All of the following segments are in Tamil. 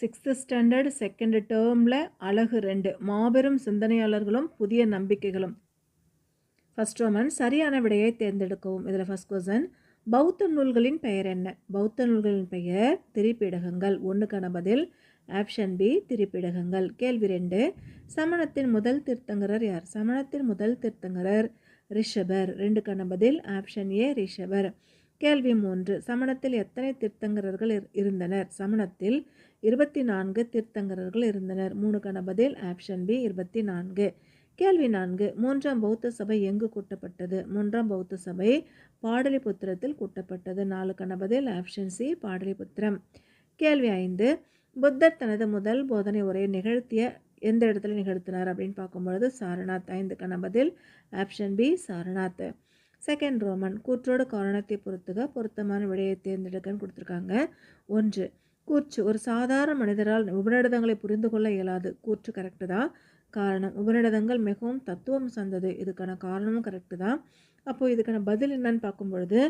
சிக்ஸ்த்து ஸ்டாண்டர்ட் செகண்ட் டேர்மில் அழகு ரெண்டு மாபெரும் சிந்தனையாளர்களும் புதிய நம்பிக்கைகளும். ஃபர்ஸ்ட் ரோமன் சரியான விடையை தேர்ந்தெடுக்கவும். இதில் ஃபர்ஸ்ட் கொஸ்டின் பௌத்த நூல்களின் பெயர் என்ன? பௌத்த நூல்களின் பெயர் திரிப்பீடகங்கள். ஒன்றுக்கான பதில் ஆப்ஷன் பி திரிப்பீடகங்கள். கேள்வி ரெண்டு சமணத்தின் முதல் திருத்தங்கரர் யார்? சமணத்தின் முதல் திருத்தங்கரர் ரிஷபர். ரெண்டுக்கான பதில் ஆப்ஷன் ஏ ரிஷபர். கேள்வி மூன்று சமணத்தில் எத்தனை திருத்தங்கரர்கள் இருந்தனர்? சமணத்தில் இருபத்தி நான்கு தீர்த்தங்கரர்கள் இருந்தனர். மூணுக்கான பதில் ஆப்ஷன் பி இருபத்தி நான்கு. கேள்வி நான்கு மூன்றாம் பௌத்த சபை எங்கு கூட்டப்பட்டது? மூன்றாம் பௌத்த சபை பாடலிபுத்திரத்தில் கூட்டப்பட்டது. நாலுக்கான பதில் ஆப்ஷன் சி பாடலிபுத்திரம். கேள்வி ஐந்து புத்தர் தனது முதல் போதனை உரையை நிகழ்த்திய எந்த இடத்துல நிகழ்த்தினார் அப்படின்னு பார்க்கும்பொழுது சாரநாத். ஐந்துக்கான பதில் option B Sarnath. Second roman கூற்றோடு காரணத்தை பொறுத்துக பொருத்தமான விடையை தேர்ந்தெடுக்கன்னு கொடுத்துருக்காங்க. ஒன்று கூற்று ஒரு சாதாரண மனிதரால் உபநிடதங்களை புரிந்து கொள்ள இயலாது. கூற்று கரெக்டு தான். காரணம் உபநிடதங்கள் மிகவும் தத்துவம் சார்ந்தது. இதுக்கான காரணமும் கரெக்டு தான். அப்போது இதுக்கான பதில் என்னன்னு பார்க்கும் பொழுது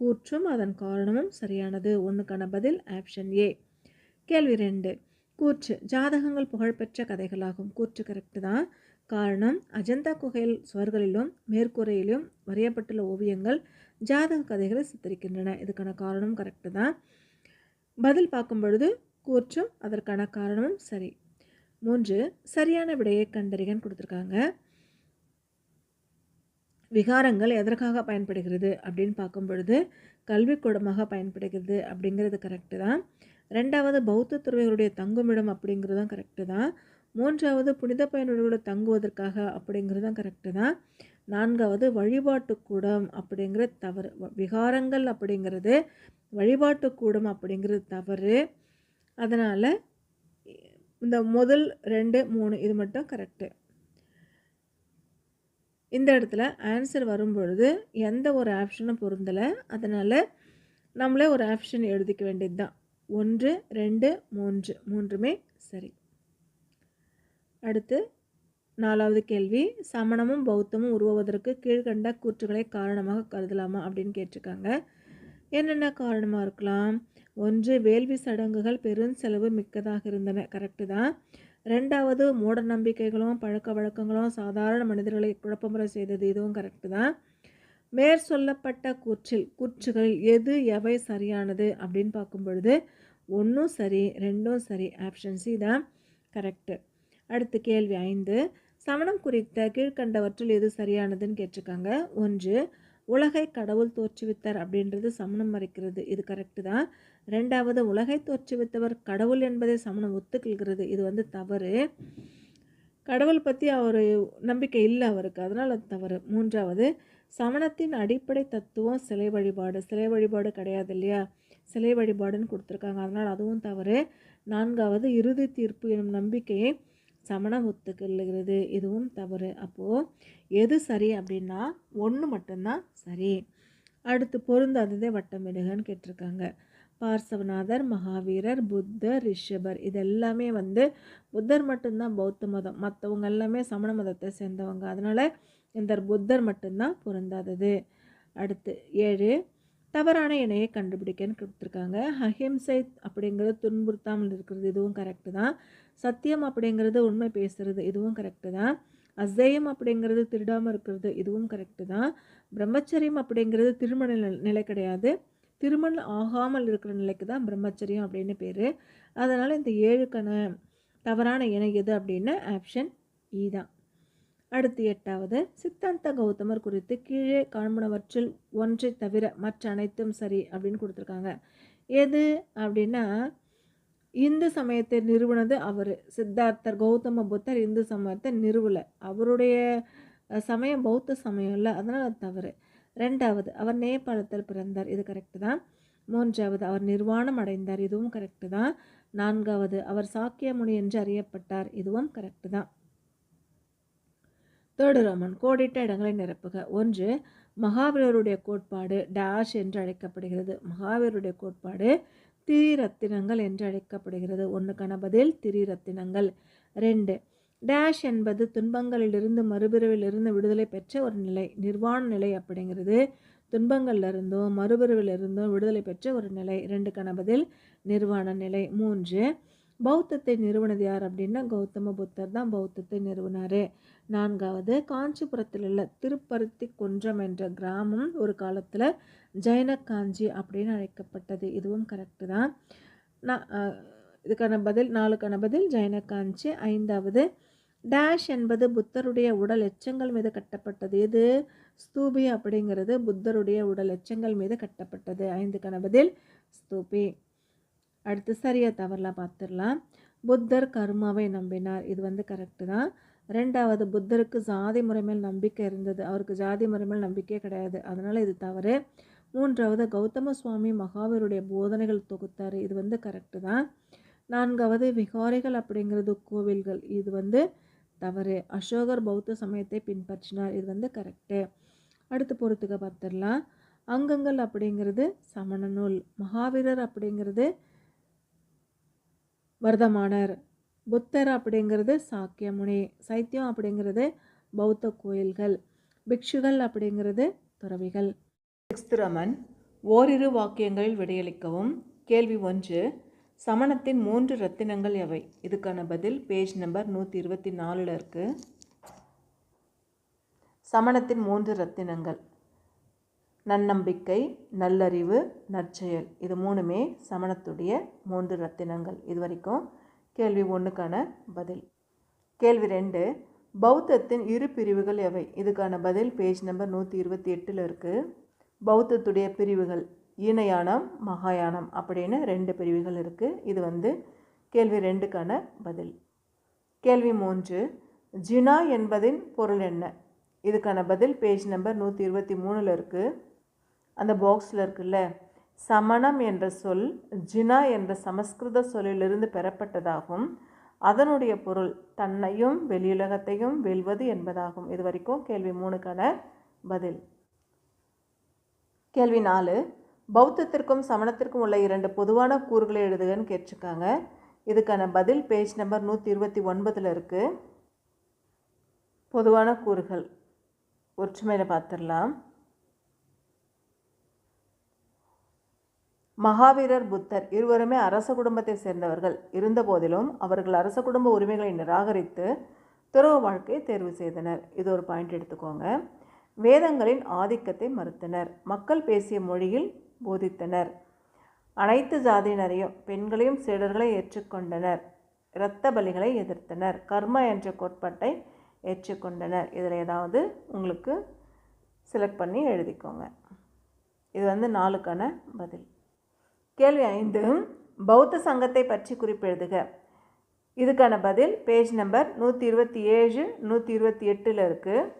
கூற்றும் அதன் காரணமும் சரியானது. ஒன்றுக்கான பதில் ஆப்ஷன் ஏ கேள்வி ரெண்டு. கூற்று ஜாதகங்கள் புகழ்பெற்ற கதைகளாகும். கூற்று கரெக்டு தான். காரணம் அஜந்தா குகையில் சுவர்களிலும் மேற்கூரையிலும் வரையப்பட்டுள்ள ஓவியங்கள் ஜாதக கதைகளை சித்தரிக்கின்றன. இதுக்கான காரணம் கரெக்டு தான். பதில் பார்க்கும் பொழுது கூற்றும் அதற்கான காரணமும் சரி. மூன்று சரியான விடையை கண்டறிகன்னு கொடுத்துருக்காங்க. விகாரங்கள் எதற்காக பயன்படுகிறது அப்படின்னு பார்க்கும் பொழுது கல்விக்கூடமாக பயன்படுகிறது அப்படிங்கிறது கரெக்டு தான். ரெண்டாவது பௌத்த துறவிகளுடைய தங்குமிடம் அப்படிங்கிறதும் கரெக்டு தான். மூன்றாவது புனித பயணிகளோட தங்குவதற்காக அப்படிங்கிறதும் கரெக்டு தான். நான்காவது வழிபாட்டு கூடம் அப்படிங்கிறது தவறு. வ- விகாரங்கள் அப்படிங்கிறது வழிபாட்டு கூடம் அப்படிங்கிறது தவறு. அதனால் இந்த முதல் ரெண்டு மூணு இது மட்டும் கரெக்டு இந்த இடத்துல ஆன்சர் வரும்பொழுது எந்த ஒரு ஆப்ஷனும் பொருந்தலை. அதனால் நம்மளே ஒரு ஆப்ஷன் எழுதிக்க வேண்டியது தான் ஒன்று ரெண்டு மூன்று. மூன்றுமே சரி. அடுத்து நாலாவது கேள்வி சமணமும் பௌத்தமும் உருவாவதற்கு கீழ்கண்ட கூற்றுகளை காரணமாக கருதலாமா அப்படின்னு கேட்டிருக்காங்க. என்னென்ன காரணமாக இருக்கலாம்? ஒன்று வேள்வி சடங்குகள் பெருஞ்செலவு மிக்கதாக இருந்தன. கரெக்டு தான். ரெண்டாவது மூட நம்பிக்கைகளும் பழக்க வழக்கங்களும் சாதாரண மனிதர்களை குழப்பமுறை செய்தது. இதுவும் கரெக்டு தான். மேற் சொல்லப்பட்ட கூற்றில் கூற்றுகளில் எது எவை சரியானது அப்படின்னு பார்க்கும் பொழுது ஒன்றும் சரி ரெண்டும் சரி ஆப்ஷன் சி தான் கரெக்டு அடுத்து கேள்வி ஐந்து. சமணம் குறித்த கீழ்க்கண்டவற்றில் எது சரியானதுன்னு கேட்டிருக்காங்க. ஒன்று உலகை கடவுள் தோற்றுவித்தார் அப்படின்றது சமணம் மறைக்கிறது. இது கரெக்டு தான். ரெண்டாவது உலகை தோற்றுவித்தவர் கடவுள் என்பதை சமணம் ஒத்துக்கொள்கிறது. இது வந்து தவறு. கடவுள் பற்றி அவர் நம்பிக்கை இல்லை அவருக்கு. அதனால் அது தவறு. மூன்றாவது சமணத்தின் அடிப்படை தத்துவம் சிலை வழிபாடு. சிலை வழிபாடு கிடையாது இல்லையா? சிலை வழிபாடுன்னு கொடுத்துருக்காங்க. அதனால் அதுவும் தவறு. நான்காவது இறுதி தீர்ப்பு எனும் நம்பிக்கையை சமண ஒத்துக்கொள்ளுகிறது இதுவும் தவறு. அப்போது எது சரி அப்படின்னா ஒன்று மட்டும்தான் சரி. அடுத்து பொருந்தாததே வட்டமிடுகன்னு கேட்டிருக்காங்க. பார்சவநாதர் மகாவீரர் புத்தர் ரிஷபர் இது எல்லாமே வந்து புத்தர் மட்டும்தான் பௌத்த மதம். மற்றவங்க எல்லாமே சமண மதத்தை சேர்ந்தவங்க. அதனால் இந்த புத்தர் மட்டும்தான் பொருந்தாதது. அடுத்து ஏழு தவறான இணையை கண்டுபிடிக்கன்னு கொடுத்துருக்காங்க. அஹிம்சை அப்படிங்கிறது துன்புறுத்தாமல் இருக்கிறது இதுவும் கரெக்டு தான். சத்தியம் அப்படிங்கிறது உண்மை பேசுகிறது இதுவும் கரெக்டு தான். அசேயம் அப்படிங்கிறது திருடாமல் இருக்கிறது இதுவும் கரெக்டு தான். பிரம்மச்சரியம் அப்படிங்கிறது திருமண நிலை கிடையாது. திருமணம் ஆகாமல் இருக்கிற நிலைக்கு தான் பிரம்மச்சரியம் அப்படின்னு பேர். அதனால் இந்த ஏழுக்கான தவறான இணை எது அப்படின்னா ஆப்ஷன் இ தான். அடுத்து எட்டாவது சித்தாந்த கௌதமர் குறித்து கீழே காண்பனவற்றில் ஒன்றை தவிர மற்ற அனைத்தும் சரி அப்படின்னு கொடுத்துருக்காங்க. எது அப்படின்னா இந்து சமயத்தை நிறுவனது அவர். சித்தார்த்தர் கௌதம புத்தர் இந்து சமயத்தை நிறுவலை. அவருடைய சமயம் பௌத்த சமயம் இல்லை. அதனால் அது தவறு. ரெண்டாவது அவர் நேபாளத்தில் பிறந்தார். இது கரெக்டு தான். மூன்றாவது அவர் நிர்வாணம் அடைந்தார். இதுவும் கரெக்டு தான். நான்காவது அவர் சாக்கியமுனி என்று அறியப்பட்டார். இதுவும் கரெக்டு தான். தேர்டு ரோமன் கோடிட்ட இடங்களை நிரப்புக. ஒன்று மகாவீரருடைய கோட்பாடு டேஷ் என்று அழைக்கப்படுகிறது. மகாவீரருடைய கோட்பாடு திரிரத்தினங்கள் என்று அழைக்கப்படுகிறது. ஒன்றுக்கான பதில் திரிரத்தினங்கள். ரெண்டு டேஷ் என்பது துன்பங்களிலிருந்து மறுபிறவிலிருந்து விடுதலை பெற்ற ஒரு நிலை நிர்வாண நிலை அப்படிங்கிறது. துன்பங்கள்ல இருந்தும் மறுபிறவிலிருந்தும் விடுதலை பெற்ற ஒரு நிலை. ரெண்டு கணபதில் நிர்வாண நிலை. மூன்று பௌத்தத்தை நிறுவனது யார் அப்படின்னா கௌதம புத்தர் தான் பௌத்தத்தை நிறுவனார். நான்காவது காஞ்சிபுரத்தில் உள்ள திருப்பருத்தி குன்றம் என்ற கிராமம் ஒரு காலத்தில் ஜைன காஞ்சி அப்படின்னு அழைக்கப்பட்டது. இதுவும் கரெக்டு தான். நான் இதுக்கான பதில் நாலுக்கான பதில் ஜைன காஞ்சி ஐந்தாவது டேஷ் என்பது புத்தருடைய உடல் எச்சங்கள் மீது கட்டப்பட்டது. இது ஸ்தூபி அப்படிங்கிறது புத்தருடைய உடல் எச்சங்கள் மீது கட்டப்பட்டது. ஐந்துக்கான பதில் ஸ்தூபி. அடுத்து சரியா தவறலாம் பார்த்துடலாம். புத்தர் கர்மாவை நம்பினார். இது வந்து கரெக்டு தான். ரெண்டாவது புத்தருக்கு ஜாதி முறை மேல் நம்பிக்கை இருந்தது. அவருக்கு ஜாதி முறை மேல் நம்பிக்கையே கிடையாது. அதனால் இது தவறு. மூன்றாவது கௌதம சுவாமி மகாவீருடைய போதனைகள் தொகுத்தார். இது வந்து கரெக்டு தான். நான்காவது விகாரிகள் அப்படிங்கிறது கோவில்கள். இது வந்து தவறு. அசோகர் பௌத்த சமயத்தை பின்பற்றினார். இது வந்து கரெக்டு அடுத்து பொறுத்துக்க பார்த்துடலாம். அங்கங்கள் அப்படிங்கிறது சமண நூல் மகாவீரர் அப்படிங்கிறது வர்தமானர். புத்தர் அப்படிங்கிறது சாக்கியமுனி சைத்தியம் அப்படிங்கிறது பௌத்த கோயில்கள் பிக்ஷுகள் அப்படிங்கிறது துறவிகள். சிக்ஸ்திரமன் ஓரிரு வாக்கியங்களில் விடையளிக்கவும். கேள்வி ஒன்று சமணத்தின் மூன்று ரத்தினங்கள் எவை? இதுக்கான பதில் பேஜ் நம்பர் நூற்றி இருபத்தி நாலில் இருக்குது சமணத்தின் மூன்று ரத்தினங்கள் நன்னம்பிக்கை நல்லறிவு நற்செயல். இது மூணுமே சமணத்துடைய மூன்று ரத்தினங்கள். இது வரைக்கும் கேள்வி ஒன்றுக்கான பதில். கேள்வி ரெண்டு பௌத்தத்தின் இரு பிரிவுகள் எவை? இதுக்கான பதில் பேஜ் நம்பர் நூற்றி இருபத்தி எட்டில் இருக்குது பௌத்தத்துடைய பிரிவுகள் ஈனயானம் மகாயானம் அப்படின்னு ரெண்டு பிரிவுகள் இருக்குது இது வந்து கேள்வி ரெண்டுக்கான பதில். கேள்வி மூன்று ஜினா என்பதின் பொருள் என்ன? இதுக்கான பதில் பேஜ் நம்பர் நூற்றி இருபத்தி மூணில் இருக்குது அந்த பாக்ஸில் இருக்குல்ல சமணம் என்ற சொல் ஜினா என்ற சமஸ்கிருத சொல்லிலிருந்து பெறப்பட்டதாகும். அதனுடைய பொருள் தன்னையும் வெளியுலகத்தையும் வெல்வது என்பதாகும். இது வரைக்கும் கேள்வி மூணுக்கான பதில். கேள்வி நாலு. பௌத்தத்திற்கும் சமணத்திற்கும் உள்ள இரண்டு பொதுவான கூறுகளை எழுதுகன்னு கேட்டிருக்காங்க. இதுக்கான பதில் பேஜ் நம்பர் நூற்றி இருபத்தி ஒன்பதில் இருக்குது பொதுவான கூறுகள். ஒற்றுமையில் பார்த்துடலாம். மகாவீரர் புத்தர் இருவருமே அரச குடும்பத்தை சேர்ந்தவர்கள். இருந்தபோதிலும் அவர்கள் அரச குடும்ப உரிமைகளை நிராகரித்து துறவு வாழ்க்கையை தேர்வு செய்தனர். இது ஒரு பாயிண்ட் எடுத்துக்கோங்க. வேதங்களின் ஆதிக்கத்தை மறுத்தனர். மக்கள் பேசிய மொழியில் போதித்தனர். அனைத்து ஜாதியினரையும் பெண்களையும் சீடர்களை ஏற்றுக்கொண்டனர். இரத்த பலிகளை எதிர்த்தனர். கர்ம என்ற கோட்பாட்டை ஏற்றுக்கொண்டனர். இதில் ஏதாவது உங்களுக்கு செலக்ட் பண்ணி எழுதிக்கோங்க. இது வந்து நாளுக்கான பதில். கேள்வி ஐந்து பௌத்த சங்கத்தை பற்றி குறிப்பெழுதுக. இதுக்கான பதில் பேஜ் நம்பர் நூற்றி இருபத்தி ஏழு நூற்றி இருபத்தி எட்டில் இருக்குது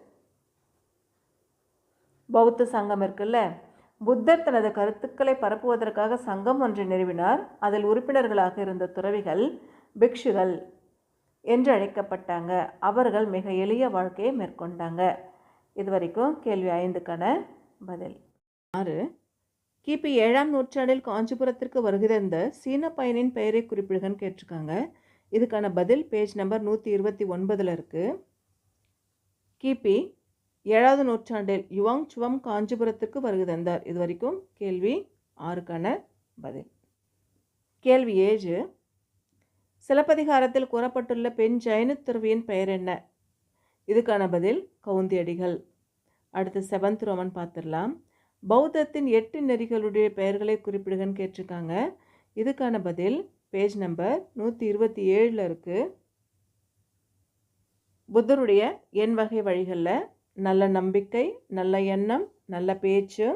பௌத்த சங்கம் இருக்குல்ல? புத்தர் தனது கருத்துக்களை பரப்புவதற்காக சங்கம் ஒன்றை நிறுவினார். அதில் உறுப்பினர்களாக இருந்த துறவிகள் பிக்ஷுகள் என்று அழைக்கப்பட்டாங்க. அவர்கள் மிக எளிய வாழ்க்கையை மேற்கொண்டாங்க. இது வரைக்கும் கேள்வி ஐந்துக்கான பதில். ஆறு கிபி ஏழாம் நூற்றாண்டில் காஞ்சிபுரத்திற்கு வருகை தந்த சீன பயணின் பெயரை குறிப்பிடுகன்னு கேட்டிருக்காங்க. இதுக்கான பதில் பேஜ் நம்பர் நூற்றி இருபத்தி ஒன்பதில் இருக்குது கிபி ஏழாவது நூற்றாண்டில் யுவாங் சுவம் காஞ்சிபுரத்திற்கு வருகை தந்தார். இது வரைக்கும் கேள்வி ஆறுக்கான பதில். கேள்வி ஏழு. சிலப்பதிகாரத்தில் கூறப்பட்டுள்ள பெண் ஜைன துறவியின் பெயர் என்ன? இதுக்கான பதில் கவுந்தியடிகள். அடுத்து செவன்த் ரோமன் பார்த்துடலாம். பௌத்தத்தின் எட்டு நெறிகளுடைய பெயர்களை குறிப்பிடுகன்னு கேட்டிருக்காங்க. இதுக்கான பதில் பேஜ் நம்பர் நூற்றி இருபத்தி ஏழில் இருக்குது புத்தருடைய எண் வகை வழிகளில் நல்ல நம்பிக்கை நல்ல எண்ணம் நல்ல பேச்சு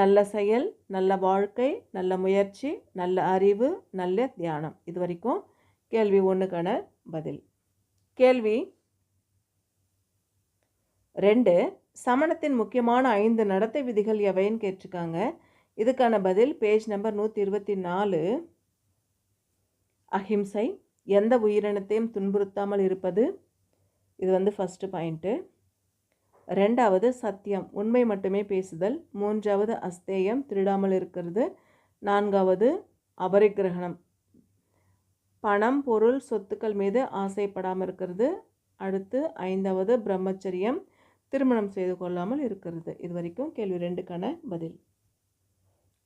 நல்ல செயல் நல்ல வாழ்க்கை நல்ல முயற்சி நல்ல அறிவு நல்ல தியானம். இது வரைக்கும் கேள்வி ஒன்றுக்கான பதில். கேள்வி ரெண்டு சமணத்தின் முக்கியமான ஐந்து நடத்தை விதிகள் எவைன்னு கேட்டிருக்காங்க. இதுக்கான பதில் பேஜ் நம்பர் நூற்றி இருபத்தி நாலு. அஹிம்சை எந்த உயிரினத்தையும் துன்புறுத்தாமல் இருப்பது. இது வந்து ஃபஸ்ட்டு பாயிண்ட்டு ரெண்டாவது சத்தியம் உண்மை மட்டுமே பேசுதல். மூன்றாவது அஸ்தேயம் திருடாமல் இருக்கிறது. நான்காவது அபரிக்கிரகணம். பணம் பொருள் சொத்துக்கள் மீது ஆசைப்படாமல் இருக்கிறது. அடுத்து ஐந்தாவது பிரம்மச்சரியம். திருமணம் செய்து கொள்ளாமல் இருக்கிறது. இது வரைக்கும் கேள்வி ரெண்டுக்கான பதில்.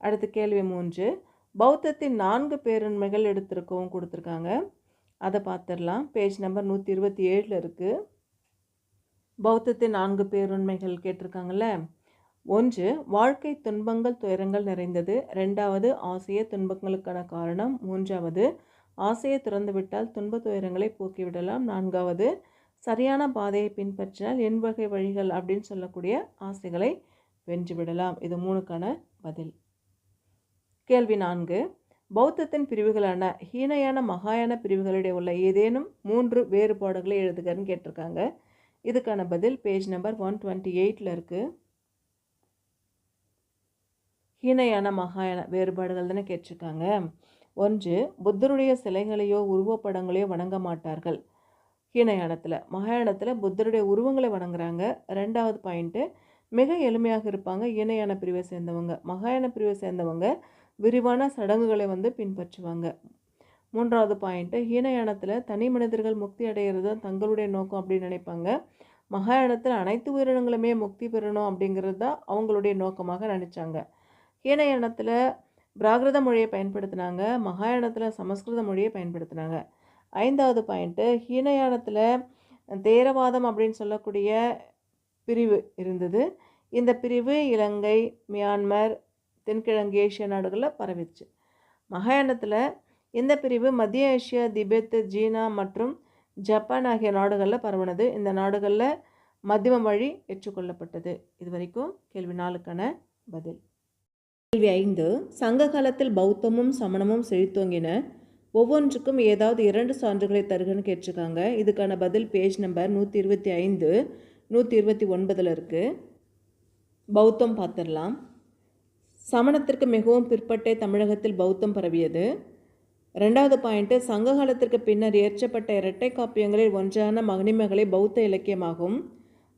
அடுத்து கேள்வி மூன்று. பௌத்தத்தின் நான்கு பேருண்மைகள் எடுத்திருக்கவும் கொடுத்துருக்காங்க. அதை பார்த்துடலாம். பேஜ் நம்பர் நூற்றி இருபத்தி ஏழில் இருக்குது பௌத்தத்தின் நான்கு பேருண்மைகள் கேட்டிருக்காங்கல்ல. ஒன்று வாழ்க்கை துன்பங்கள் துயரங்கள் நிறைந்தது. ரெண்டாவது ஆசைய துன்பங்களுக்கான காரணம். மூன்றாவது ஆசையை திறந்துவிட்டால் துன்ப துயரங்களை போக்கிவிடலாம். நான்காவது சரியான பாதையை பின்பற்றினால் என் வகை வழிகள் அப்படின்னு சொல்லக்கூடிய ஆசைகளை வென்றுவிடலாம். இது மூணுக்கான பதில். கேள்வி நான்கு. பௌத்தத்தின் பிரிவுகளான ஹீனயான மகாயான பிரிவுகளிடையே உள்ள ஏதேனும் மூன்று வேறுபாடுகளை எழுதுகன்னு கேட்டிருக்காங்க. இதுக்கான பதில் பேஜ் நம்பர் ஒன் டுவெண்ட்டி எயிட்டில் இருக்குது ஹீனயான மகாயான வேறுபாடுகள் தானே கேட்டிருக்காங்க. ஒன்று புத்தருடைய சிலைகளையோ உருவப்படங்களையோ வணங்க மாட்டார்கள். ஹீனயானத்தில் மகாயானத்தில் புத்தருடைய உருவங்களை வணங்குறாங்க. ரெண்டாவது பாயிண்ட்டு மிக எளிமையாக இருப்பாங்க. ஈனயான பிரிவை சேர்ந்தவங்க. மகாயான பிரிவை சேர்ந்தவங்க விரிவான சடங்குகளை வந்து பின்பற்றுவாங்க. மூன்றாவது பாயிண்ட்டு ஹீனயானத்தில் தனி மனிதர்கள் முக்தி அடைகிறது தான் தங்களுடைய நோக்கம் அப்படின்னு நினைப்பாங்க. மகாயானத்தில் அனைத்து உயிரினங்களுமே முக்தி பெறணும் அப்படிங்கிறது தான் அவங்களுடைய நோக்கமாக நினச்சாங்க. ஹீனயானத்தில் பிராகிருத மொழியை பயன்படுத்தினாங்க. மகாயானத்தில் சமஸ்கிருத மொழியை பயன்படுத்தினாங்க. ஐந்தாவது பாயிண்ட்டு ஹீனயானத்தில் தேரவாதம் அப்படின்னு சொல்லக்கூடிய பிரிவு இருந்தது. இந்த பிரிவு இலங்கை மியான்மர் தென்கிழங்கு ஏசிய நாடுகளில் பரவிச்சு மகாயானத்தில் இந்த பிரிவு மத்திய ஏசியா திபெத் சீனா மற்றும் ஜப்பான் ஆகிய நாடுகளில் பரவினது. இந்த நாடுகளில் மத்தியம வழி ஏற்றுக்கொள்ளப்பட்டது. இது வரைக்கும் கேள்வி நாளுக்கான பதில். கேள்வி ஐந்து சங்க காலத்தில் பௌத்தமும் சமணமும் செழித்தோங்கின ஒவ்வொன்றுக்கும் ஏதாவது இரண்டு சான்றுகளை தருகன்னு கேட்டிருக்காங்க. இதுக்கான பதில் பேஜ் நம்பர் நூற்றி இருபத்தி ஐந்து நூற்றி இருபத்தி ஒன்பதில் இருக்குது பௌத்தம் பார்த்துடலாம். சமணத்திற்கு மிகவும் பிற்பட்டே தமிழகத்தில் பௌத்தம் பரவியது. ரெண்டாவது பாயிண்ட்டு சங்க காலத்திற்கு பின்னர் ஏற்றப்பட்ட இரட்டை காப்பியங்களில் ஒன்றான மணிமேகலை பௌத்த இலக்கியமாகும்.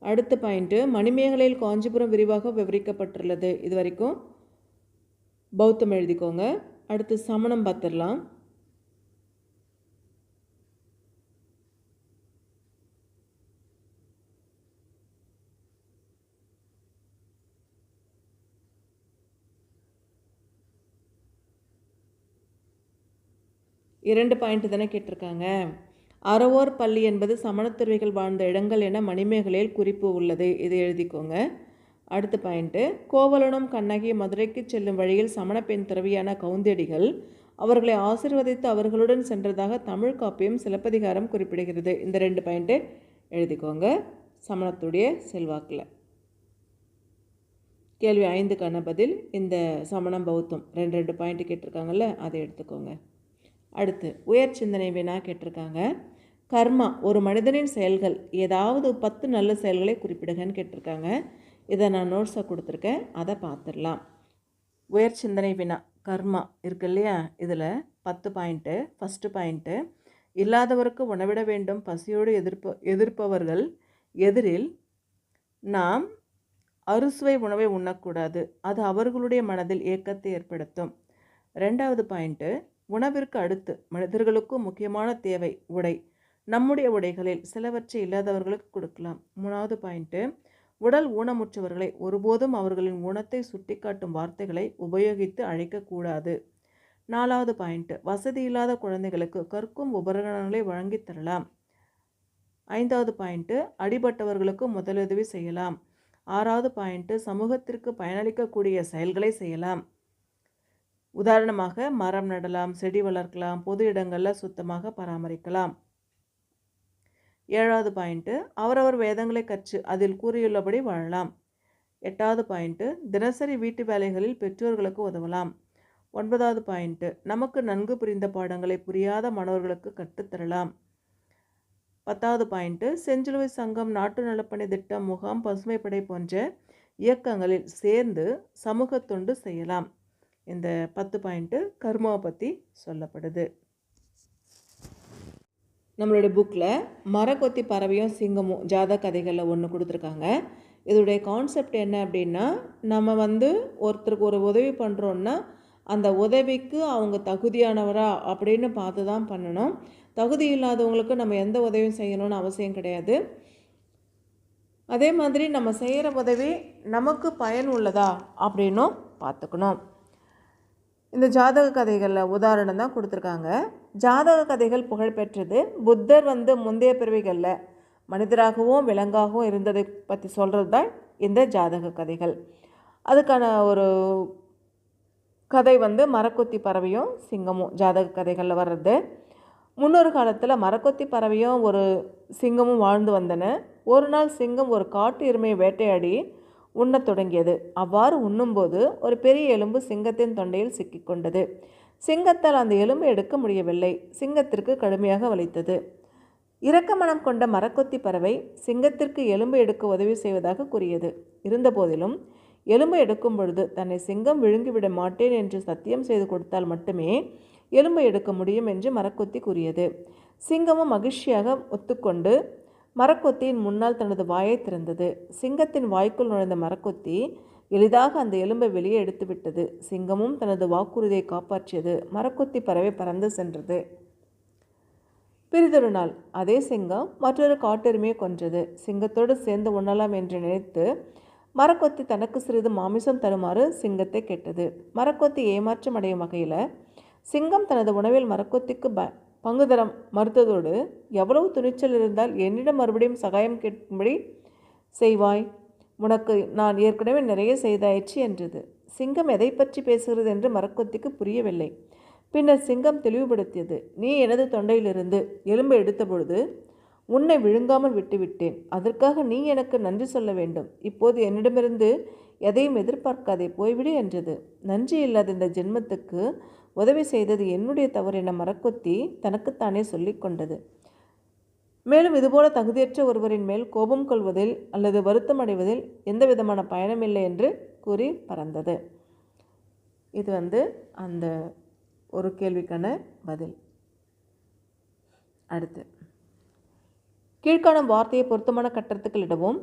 அடுத்த பாயிண்ட்டு மணிமேகலையில் காஞ்சிபுரம் விரிவாக விவரிக்கப்பட்டுள்ளது. இது வரைக்கும் பௌத்தம் எழுதிக்கோங்க. அடுத்து சமணம் பார்த்துடலாம். இரண்டு பாயிண்ட் தானே கேட்டிருக்காங்க. அறவோர் பள்ளி என்பது சமணத்துறவிகள் வாழ்ந்த இடங்கள் என மணிமேகலையில் குறிப்பு உள்ளது. இதை எழுதிக்கோங்க. அடுத்த பாயிண்ட்டு கோவலனும் கண்ணகி மதுரைக்கு செல்லும் வழியில் சமண பெண் துறவியான கவுந்தடிகள் அவர்களை ஆசிர்வதித்து அவர்களுடன் சென்றதாக தமிழ் காப்பியம் சிலப்பதிகாரம் குறிப்பிடுகிறது. இந்த ரெண்டு பாயிண்ட்டு எழுதிக்கோங்க. சமணத்துடைய செல்வாக்கில். கேள்வி ஐந்துக்கான பதில். இந்த சமணம் பௌத்தம். ரெண்டு ரெண்டு பாயிண்ட் கேட்டிருக்காங்கல்ல அதை எடுத்துக்கோங்க. அடுத்து உயர் சிந்தனை வினா கேட்டிருக்காங்க. கர்மா ஒரு மனிதனின் செயல்கள் ஏதாவது பத்து நல்ல செயல்களை குறிப்பிடுங்கன்னு கேட்டிருக்காங்க. இதை நான் நோட்ஸாக கொடுத்துருக்கேன். அதை பார்த்துடலாம். உயர் சிந்தனை வினா கர்மா இருக்கு இல்லையா? இதில் பத்து பாயிண்ட்டு ஃபஸ்ட்டு பாயிண்ட்டு இல்லாதவருக்கு உணவிட வேண்டும் பசியோடு எதிர்ப்ப எதிர்ப்பவர்கள் எதிரில் நாம் அறுசுவை உணவை உண்ணக்கூடாது. அது அவர்களுடைய மனதில் ஏக்கத்தை ஏற்படுத்தும். ரெண்டாவது பாயிண்ட்டு உணவிற்கு அடுத்து மனிதர்களுக்கும் முக்கியமான தேவை உடை. நம்முடைய உடைகளில் சிலவற்றை இல்லாதவர்களுக்கு கொடுக்கலாம். மூணாவது பாயிண்ட்டு உடல் ஊனமுற்றவர்களை ஒருபோதும் அவர்களின் ஊனத்தை சுட்டிக்காட்டும் வார்த்தைகளை உபயோகித்து அழைக்கக்கூடாது. நாலாவது பாயிண்ட்டு வசதி இல்லாத குழந்தைகளுக்கு கற்கும் உபகரணங்களை வழங்கித் தரலாம். ஐந்தாவது பாயிண்ட்டு அடிபட்டவர்களுக்கு முதலுதவி செய்யலாம். ஆறாவது பாயிண்ட்டு சமூகத்திற்கு பயனளிக்கக்கூடிய செயல்களை செய்யலாம். உதாரணமாக மரம் நடலாம் செடி வளர்க்கலாம் பொது இடங்களில் சுத்தமாக பராமரிக்கலாம். ஏழாவது பாயிண்ட்டு அவரவர் வேதங்களை கற்று அதில் கூறியுள்ளபடி வாழலாம். எட்டாவது பாயிண்ட்டு தினசரி வீட்டு வேலைகளில் பெற்றோர்களுக்கு உதவலாம். ஒன்பதாவது பாயிண்ட்டு நமக்கு நன்கு புரிந்த பாடங்களை புரியாத மாணவர்களுக்கு கற்றுத்தரலாம். பத்தாவது பாயிண்ட்டு செஞ்சிலுவை சங்கம் நாட்டு நலப்பணி திட்டம் முகாம் பசுமைப்படை போன்ற இயக்கங்களில் சேர்ந்து சமூக தொண்டு செய்யலாம். இந்த பத்து பாயிண்ட்டு கர்மாவை பற்றி சொல்லப்படுது. நம்மளுடைய புக்கில் மரக்கொத்தி பறவையும் சிங்கமும் ஜாத கதைகளில் ஒன்று கொடுத்துருக்காங்க. இதோடைய கான்செப்ட் என்ன அப்படின்னா நம்ம வந்து ஒருத்தருக்கு ஒரு உதவி பண்ணுறோன்னா அந்த உதவிக்கு அவங்க தகுதியானவரா அப்படின்னு பார்த்து தான் பண்ணணும். தகுதி இல்லாதவங்களுக்கு நம்ம எந்த உதவியும் செய்யணும்னு அவசியம் கிடையாது. அதே மாதிரி நம்ம செய்கிற உதவி நமக்கு பயன் உள்ளதா அப்படின்னும் பார்த்துக்கணும். இந்த ஜாதக கதைகளில் உதாரணம் தான் கொடுத்துருக்காங்க. ஜாதக கதைகள் புகழ்பெற்றது. புத்தர் வந்து முந்தைய பிறவிகளில் மனிதராகவும் விலங்காகவும் இருந்ததை பற்றி சொல்கிறது தான் இந்த ஜாதக கதைகள். அதுக்கான ஒரு கதை வந்து மரக்கொத்தி பறவையும் சிங்கமும் ஜாதக கதைகளில் வர்றது. முன்னொரு காலத்தில் மரக்கொத்தி பறவையும் ஒரு சிங்கமும் வாழ்ந்து வந்தன. ஒரு நாள் சிங்கம் ஒரு காட்டு எருமையை வேட்டையாடி உண்ணத் தொடங்கியது. அவ்வாறு உண்ணும்போது ஒரு பெரிய எலும்பு சிங்கத்தின் தொண்டையில் சிக்கிக்கொண்டது சிங்கத்தால் அந்த எலும்பை எடுக்க முடியவில்லை. சிங்கத்திற்கு கடுமையாக வலித்தது. இரக்க மனம் கொண்ட மரக்கொத்தி பறவை சிங்கத்திற்கு எலும்பு எடுக்க உதவி செய்வதாக கூறியது. இருந்தபோதிலும் எலும்பை எடுக்கும் பொழுது தன்னை சிங்கம் விழுங்கிவிட மாட்டேன் என்று சத்தியம் செய்து கொடுத்தால் மட்டுமே எலும்பை எடுக்க முடியும் என்று மரக்கொத்தி கூறியது. சிங்கமும் மகிழ்ச்சியாக ஒத்துக்கொண்டு மரக்கொத்தியின் முன்னால் தனது வாயை திறந்தது. சிங்கத்தின் வாய்க்குள் நுழைந்த மரக்கொத்தி எளிதாக அந்த எலும்பை வெளியே எடுத்துவிட்டது. சிங்கமும் தனது வாக்குறுதியை காப்பாற்றியது. மரக்கொத்தி பறவை பறந்து சென்றது. பிறிதொரு நாள் அதே சிங்கம் மற்றொரு காட்டெருமையை கொன்றது. சிங்கத்தோடு சேர்ந்து உண்ணலாம் என்று நினைத்து மரக்கொத்தி தனக்கு சிறிது மாமிசம் தருமாறு சிங்கத்தை கேட்டது. மரக்கொத்தி ஏமாற்றம் அடையும் வகையில் சிங்கம் தனது உணவில் மரக்கொத்திக்கு ப பங்கு தர மறுத்ததோடு எவ்வளவு துணிச்சல் இருந்தால் என்னிடம் மறுபடியும் சகாயம் கேட்கும்படி செய்வாய்? உனக்கு நான் ஏற்கனவே நிறைய செய்தாயிற்று என்றது. சிங்கம் எதை பற்றி பேசுகிறது என்று மரக்கொத்திக்கு புரியவில்லை. பின்னர் சிங்கம் தெளிவுபடுத்தியது. நீ எனது தொண்டையிலிருந்து எலும்பை எடுத்த பொழுது உன்னை விழுங்காமல் விட்டுவிட்டேன். அதற்காக நீ எனக்கு நன்றி சொல்ல வேண்டும். இப்போது என்னிடமிருந்து எதையும் எதிர்பார்க்காதே போய்விடு என்றது. நன்றி இல்லாத இந்த ஜென்மத்துக்கு உதவி செய்தது என்னுடைய தவறு என மரக்கொத்தி தனக்குத்தானே சொல்லிக்கொண்டது மேலும் இதுபோல தகுதியற்ற ஒருவரின் மேல் கோபம் கொள்வதில் அல்லது வருத்தம் அடைவதில் எந்த விதமான பயணமில்லை என்று கூறி பறந்தது. இது வந்து அந்த ஒரு கேள்விக்கான பதில். அடுத்து. கீழ்காணும் வார்த்தையை பொருத்தமான கட்டத்துக்களிடவும்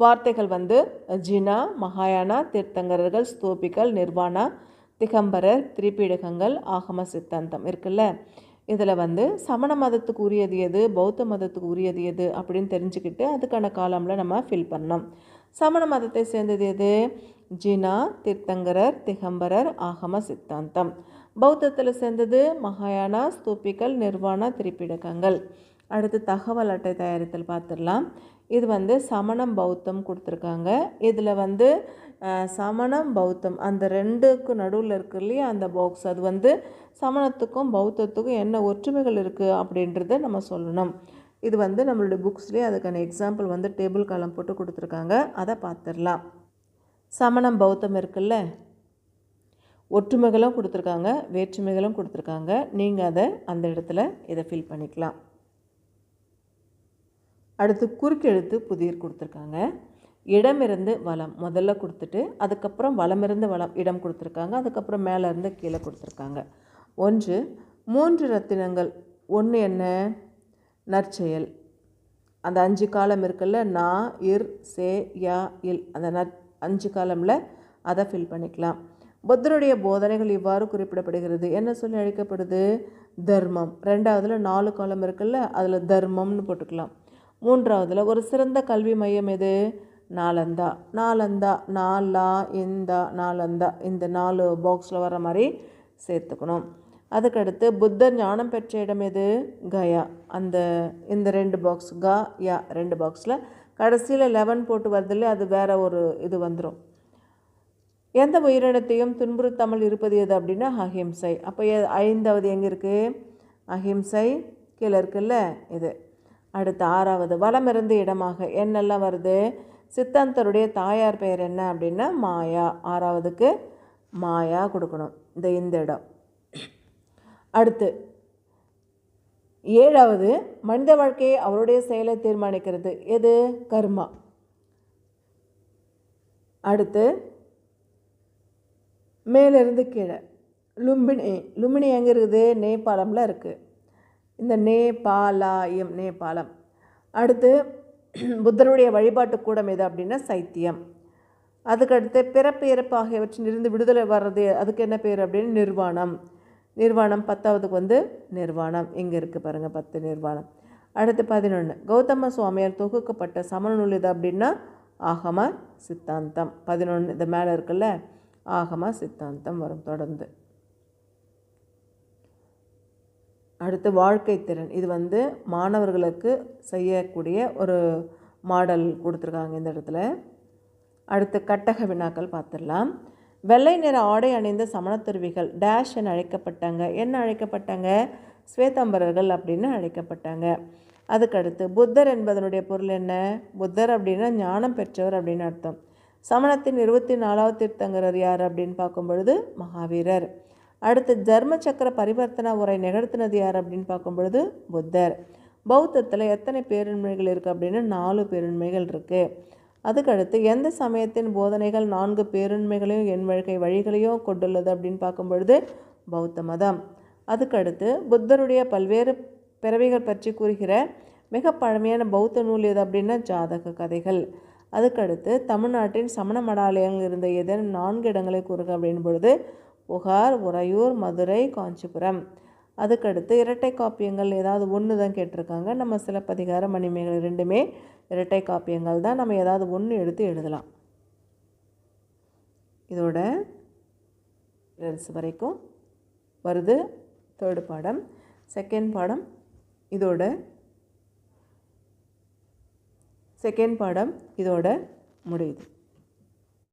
வார்த்தைகள் வந்து ஜினா மகாயானா தீர்த்தங்கரர்கள் ஸ்தூபிகள் நிர்வாணா திகம்பரர் திரிபீடகங்கள் ஆகம சித்தாந்தம் இருக்குல்ல? இதில் வந்து சமண மதத்துக்கு உரியது எது பௌத்த மதத்துக்கு உரியது எது அப்படின்னு தெரிஞ்சுக்கிட்டு அதுக்கான காலமில் நம்ம ஃபில் பண்ணோம் சமண மதத்தை சேர்ந்தது எது? ஜினா தீர்த்தங்கரர் திகம்பரர் ஆகம சித்தாந்தம். பௌத்தத்தில் சேர்ந்தது மகாயானா ஸ்தூபிகள் நிர்வாணா திரிப்பிடகங்கள். அடுத்து தகவல் அட்டை தயாரித்தல் பார்த்துடலாம். இது வந்து சமணம் பௌத்தம் கொடுத்துருக்காங்க. இதில் வந்து சமணம் பௌத்தம் அந்த ரெண்டுக்கு நடுவில் இருக்கு இல்லையா அந்த பாக்ஸ் அது வந்து சமணத்துக்கும் பௌத்தத்துக்கும் என்ன ஒற்றுமைகள் இருக்குது அப்படின்றத நம்ம சொல்லணும். இது வந்து நம்மளுடைய புக்ஸ்லேயே அதுக்கான எக்ஸாம்பிள் வந்து டேபிள் காலம் போட்டு கொடுத்துருக்காங்க. அதை பார்த்துடலாம். சமணம் பௌத்தம் இருக்குல்ல? ஒற்றுமைகளும் கொடுத்துருக்காங்க வேற்றுமைகளும் கொடுத்துருக்காங்க. நீங்கள் அதை அந்த இடத்துல இதை ஃபில் பண்ணிக்கலாம். அடுத்து குறுக்கெழுத்து புதிர் கொடுத்துருக்காங்க. இடமிருந்து வலம் முதல்ல கொடுத்துட்டு அதுக்கப்புறம் வலமிருந்து வளம் இடம் கொடுத்துருக்காங்க. அதுக்கப்புறம் மேலே இருந்து கீழே கொடுத்துருக்காங்க. ஒன்று மூன்று ரத்தினங்கள். ஒன்று என்ன? நற்செயல். அந்த அஞ்சு காலம் இருக்குல்ல நா இர் சே யா இல். அந்த நற் அஞ்சு காலமில் அதை ஃபில் பண்ணிக்கலாம். புத்தருடைய போதனைகள் இவ்வாறு குறிப்பிடப்படுகிறது. என்ன சொல்லி அழைக்கப்படுது? தர்மம். ரெண்டாவதில் நாலு காலம் இருக்குல்ல அதில் தர்மம்னு போட்டுக்கலாம். மூன்றாவதில் ஒரு சிறந்த கல்வி மையம் எது? நாலந்தா நாலந்தா நாலா இந்தா நாலந்தா இந்த நாலு பாக்ஸில் வர மாதிரி சேர்த்துக்கணும். அதுக்கடுத்து புத்தர் ஞானம் பெற்ற இடம் எது? கயா. அந்த இந்த ரெண்டு பாக்ஸ் கா யா ரெண்டு பாக்ஸில் கடைசியில் லெவன் போட்டு வரதில்ல அது வேற ஒரு இது வந்துடும் எந்த உயிரினத்தையும் துன்புறுத்தாமல் இருப்பது எது அப்படின்னா அஹிம்சை அப்போ ஐந்தாவது எங்கே இருக்குது அஹிம்சை கீழே இருக்குல்ல இது. அடுத்து ஆறாவது வலமிருந்து இடமாக என்னெல்லாம் வருது? சித்தாந்தருடைய தாயார் பெயர் என்ன அப்படின்னா மாயா. ஆறாவதுக்கு மாயா கொடுக்கணும். இந்த இந்த இடம். அடுத்து ஏழாவது மனித வாழ்க்கையை அவருடைய செயலை தீர்மானிக்கிறது. எது? கர்மா. அடுத்து மேலிருந்து கீழே லும்பினி லும்பினி எங்கே இருக்குது? நேபாளமில் இருக்குது இந்த நேபாளாயம் நேபாளம். அடுத்து புத்தருடைய வழிபாட்டு கூடம் எது அப்படின்னா சைத்தியம். அதுக்கடுத்து பிறப்பு இறப்பு ஆகியவற்றிலிருந்து விடுதலை வர்றது அதுக்கு என்ன பேர் அப்படின்னு? நிர்வாணம். நிர்வாணம் பத்தாவதுக்கு வந்து நிர்வாணம். இங்கே இருக்குது பாருங்கள் பத்து நிர்வாணம். அடுத்து பதினொன்று கௌதம சுவாமியால் தொகுக்கப்பட்ட சமண நூல் இது அப்படின்னா ஆகம சித்தாந்தம். பதினொன்று இது மேலே இருக்குல்ல ஆகம சித்தாந்தம் வரும் தொடர்ந்து. அடுத்து வாழ்க்கை திறன். இது வந்து மாணவர்களுக்கு செய்யக்கூடிய ஒரு மாடல் கொடுத்துருக்காங்க இந்த இடத்துல. அடுத்து கட்டக வினாக்கள் பார்த்துடலாம். வெள்ளை நிற ஆடை அணிந்த சமணத்துருவிகள் டேஷ் என அழைக்கப்பட்டாங்க. என்ன அழைக்கப்பட்டாங்க? ஸ்வேதம்பரர்கள் அப்படின்னு அழைக்கப்பட்டாங்க. அதுக்கடுத்து புத்தர் என்பதனுடைய பொருள் என்ன? புத்தர் அப்படின்னா ஞானம் பெற்றவர் அப்படின்னு அர்த்தம். சமணத்தின் இருபத்தி நாலாவது தீர்த்தங்கரர் யார் அப்படின்னு பார்க்கும் பொழுது மகாவீரர். அடுத்து தர்ம சக்கர பரிவர்த்தனா உரை நிகழ்த்தினது யார் அப்படின்னு பார்க்கும் பொழுது புத்தர். பௌத்தத்தில் எத்தனை பேருண்மைகள் இருக்குது அப்படின்னு நாலு பேருண்மைகள் இருக்குது அதுக்கடுத்து எந்த சமயத்தின் போதனைகள் நான்கு பேருண்மைகளையும் என் வழக்கை வழிகளையும் கொண்டுள்ளது அப்படின்னு பார்க்கும் பொழுது பௌத்த மதம். அதுக்கடுத்து புத்தருடைய பல்வேறு பிறவிகள் பற்றி கூறுகிற மிக பழமையான பௌத்த நூல் எது அப்படின்னா ஜாதக கதைகள். அதுக்கடுத்து தமிழ்நாட்டின் சமண மடாலயங்கள் இருந்த ஏதேனும் நான்கு இடங்களை கூறுக அப்படின் பொழுது புகார் உறையூர் மதுரை காஞ்சிபுரம். அதுக்கடுத்து இரட்டை காப்பியங்கள் ஏதாவது ஒன்று தான் கேட்டிருக்காங்க. நம்ம சிலப்பதிகார மணிமேகலை ரெண்டுமே இரட்டை காப்பியங்கள் தான். நம்ம ஏதாவது ஒன்று எடுத்து எழுதலாம். இதோட ரெல்ஸ் வரைக்கும் வருது தேர்டு பாடம். செகண்ட் பாடம் இதோட செகண்ட் பாடம் இதோட முடியுது.